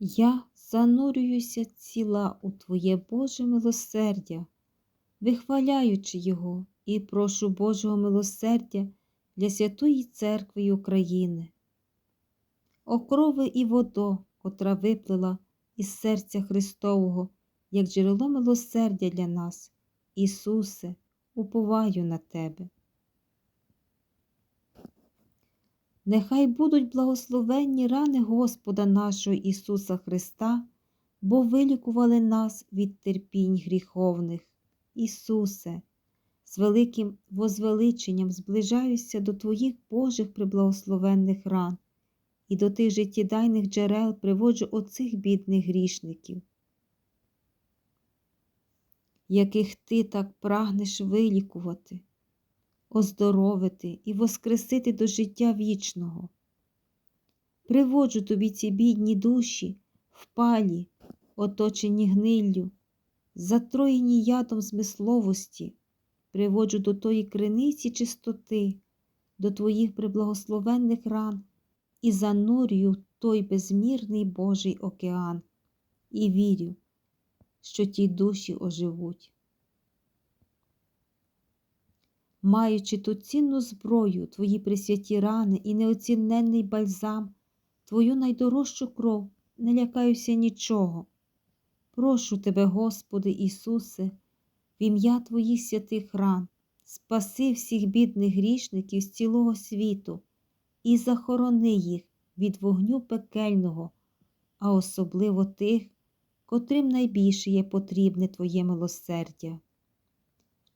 Я занурююся ціла у Твоє Боже милосердя, вихваляючи Його і прошу Божого милосердя для Святої Церкви України. Окрови і водо, котра виплила із серця Христового, як джерело милосердя для нас, Ісусе, уповаю на Тебе. Нехай будуть благословенні рани Господа нашого Ісуса Христа, бо вилікували нас від терпінь гріховних. Ісусе, з великим возвеличенням зближаюся до Твоїх Божих приблагословенних ран і до тих життєдайних джерел приводжу оцих бідних грішників, яких Ти так прагнеш вилікувати оздоровити і воскресити до життя вічного. Приводжу тобі ці бідні душі, впалі, оточені гниллю, затроєні ядом змисловості, приводжу до тої криниці чистоти, до твоїх приблагословенних ран і занурюю той безмірний Божий океан, і вірю, що ті душі оживуть маючи ту цінну зброю, твої присвяті рани і неоціненний бальзам, твою найдорожчу кров, не лякаюся нічого. Прошу тебе, Господи Ісусе, в ім'я Твоїх святих ран, спаси всіх бідних грішників з цілого світу і захорони їх від вогню пекельного, а особливо тих, котрим найбільше є потрібне Твоє милосердя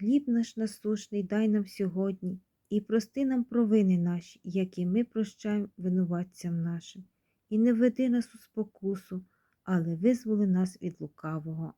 Хліб наш насушний дай нам сьогодні, і прости нам провини наші, які ми прощаємо винуватцям нашим, і не веди нас у спокусу, але визволи нас від лукавого.